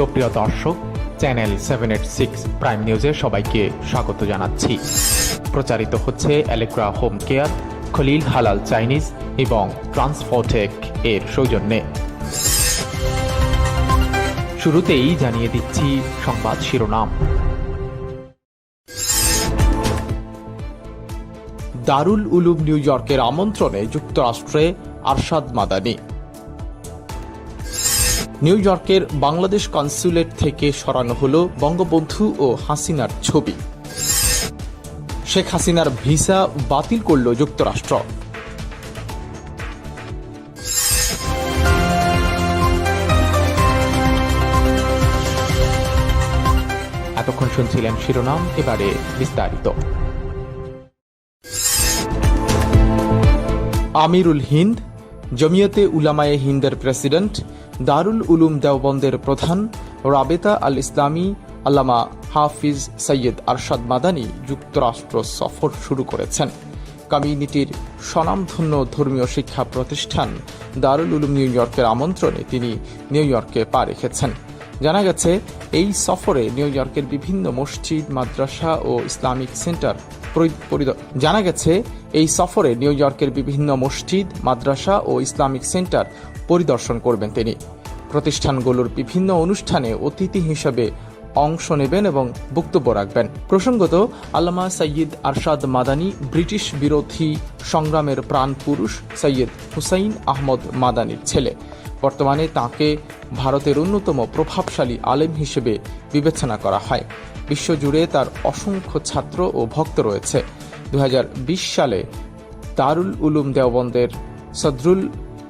সুপ্রিয় দর্শক, channel seven eight six prime নিউজে সবাইকে স্বাগত জানাচ্ছি। প্রচারিত হচ্ছে অ্যালেগ্রা হোম কেয়ার খলিল হালাল চাইনিজ এবং ট্রান্সফোটেক এর সৌজন্যে। শুরুতেই জানিয়ে দিচ্ছি সংবাদ শিরোনাম। দারুল উলুম নিউ ইয়র্কের আমন্ত্রণে যুক্তরাষ্ট্রে আরশাদ মাদানি। নিউ ইয়র্কের বাংলাদেশ কনসুলেট থেকে সরানো হল বঙ্গবন্ধু ও হাসিনার ছবি। শেখ হাসিনার ভিসা বাতিল করল যুক্তরাষ্ট্র। এতক্ষণ শুনছিলেন শিরোনাম, এবারে বিস্তারিত। আমিরুল হিন্দ, জমিয়তে উলামায়ে হিন্দের প্রেসিডেন্ট দারুল উলুম দেওবন্দের প্রধান রাবেতা আল ইসলামী আল্লামা হাফিজ সৈয়দ আরশাদ মাদানী যুক্তরাষ্ট্র সফর শুরু করেছেন। কমিউনিটির স্বনামধন্য ধর্মীয় শিক্ষা প্রতিষ্ঠান দারুল উলুম নিউ ইয়র্কের আমন্ত্রণে তিনি নিউ ইয়র্কে পা রেখেছেন। জানা গেছে, এই সফরে নিউ ইয়র্কের বিভিন্ন মসজিদ, মাদ্রাসা ও ইসলামিক সেন্টার জানা গেছে, এই সফরে নিউ ইয়র্কের বিভিন্ন মসজিদ, মাদ্রাসা ও ইসলামিক সেন্টার পরিদর্শন করবেন তিনি। প্রতিষ্ঠানগুলোর বিভিন্ন অনুষ্ঠানে অতিথি হিসেবে অংশ নেবেন এবং বক্তব্য রাখবেন। প্রসঙ্গত, আল্লামা সৈয়দ আরশাদ মাদানী, ব্রিটিশ বিরোধী সংগ্রামের প্রাণ পুরুষ সৈয়দ হুসাইন আহমদ মাদানির ছেলে। বর্তমানে তাকে ভারতের অন্যতম প্রভাবশালী আলেম হিসেবে বিবেচনা করা হয়। বিশ্বজুড়ে তার অসংখ্য ছাত্র ও ভক্ত রয়েছে। দু হাজার বিশ সালে দারুল উলুম দেওবন্দের সদরুল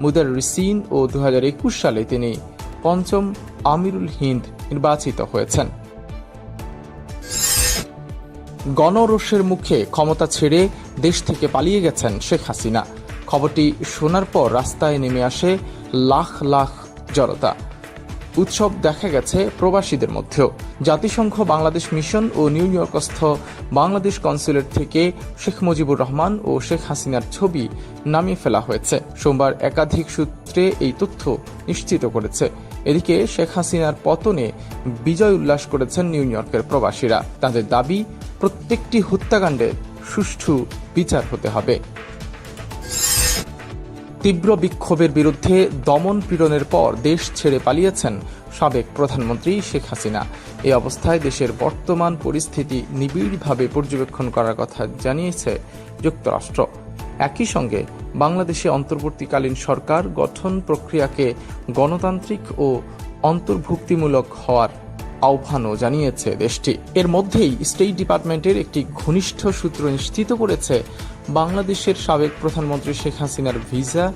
মুদার রিসিন ও দু হাজার একুশ সালে তিনি পঞ্চম আমিরুল হিন্দ নির্বাচিত হয়েছেন। গণরোষের মুখে ক্ষমতা ছেড়ে দেশ থেকে পালিয়ে গেছেন শেখ হাসিনা। খবরটি শোনার পর রাস্তায় নেমে আসে লাখ লাখ জড়তা উৎসব দেখা গেছে প্রবাসীদের মধ্যেও। জাতিসংঘ বাংলাদেশ মিশন ও নিউ ইয়র্কস্থ বাংলাদেশ কনসুলেট থেকে শেখ মুজিবুর রহমান ও শেখ হাসিনার ছবি নামিয়ে ফেলা হয়েছে। সোমবার একাধিক সূত্রে এই তথ্য নিশ্চিত করেছে। এদিকে শেখ হাসিনার পতনে বিজয় উল্লাস করেছেন নিউ ইয়র্কের প্রবাসীরা। তাদের দাবি, প্রত্যেকটি হত্যাকাণ্ডের সুষ্ঠু বিচার হতে হবে। তীব্র বিক্ষোভের বিরুদ্ধে দমন পীড়নের পর দেশ ছেড়ে পালিয়েছেন সাবেক প্রধানমন্ত্রী শেখ হাসিনা। এই অবস্থায় দেশের বর্তমান পরিস্থিতি নিবিড়ভাবে পর্যবেক্ষণ করার কথা জানিয়েছে যুক্তরাষ্ট্র। একই সঙ্গে বাংলাদেশে অন্তর্বর্তীকালীন সরকার গঠন প্রক্রিয়াকে গণতান্ত্রিক ও অন্তর্ভুক্তিমূলক হওয়ার আহ্বানও জানিয়েছে দেশটি। এর মধ্যেই স্টেট ডিপার্টমেন্টের একটি ঘনিষ্ঠ সূত্র নিশ্চিত করেছে বাংলাদেশের সাবেক প্রধানমন্ত্রী শেখ হাসিনার ভিসা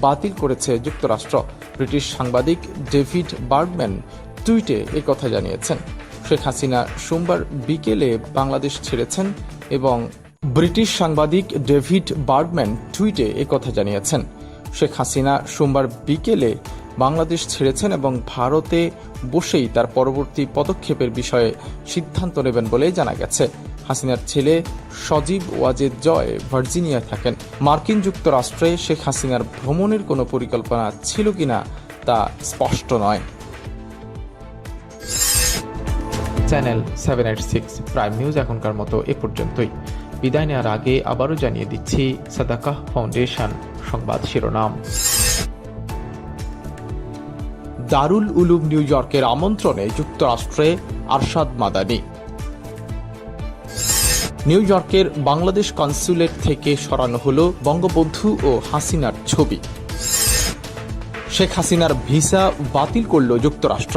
বাতিল করেছে যুক্তরাষ্ট্র। ব্রিটিশ সাংবাদিক ডেভিড বার্গম্যান টুইটে কথা জানিয়েছেন। শেখ হাসিনা সোমবার বিকেলে বাংলাদেশ ছেড়েছেন এবং ব্রিটিশ সাংবাদিক ডেভিড বার্গম্যান টুইটে কথা জানিয়েছেন। শেখ হাসিনা সোমবার বিকেলে বাংলাদেশ ছেড়েছেন এবং ভারতে বসেই তার পরবর্তী পদক্ষেপের বিষয়ে সিদ্ধান্ত নেবেন বলে জানা গেছে। হাসিনার ছেলে সজীব ওয়াজেদ জয় ভার্জিনিয়ায় থাকেন। মার্কিন যুক্তরাষ্ট্রে শেখ হাসিনার ভ্রমণের কোনো পরিকল্পনা ছিল কিনা তা স্পষ্ট নয়। Channel seven eight six prime news এখনকার মতো এ পর্যন্তই। বিদায় নেওয়ার আগে আবারও জানিয়ে দিচ্ছি সাদাকাহ ফাউন্ডেশন সংবাদ শিরোনাম। দারুল উলুম নিউ ইয়র্কের আমন্ত্রণে যুক্তরাষ্ট্রে আরশাদ মাদানি। নিউ ইয়র্কের বাংলাদেশ কনসুলেট থেকে সরানো হল বঙ্গবন্ধু ও হাসিনার ছবি। শেখ হাসিনার ভিসা বাতিল করল যুক্তরাষ্ট্র।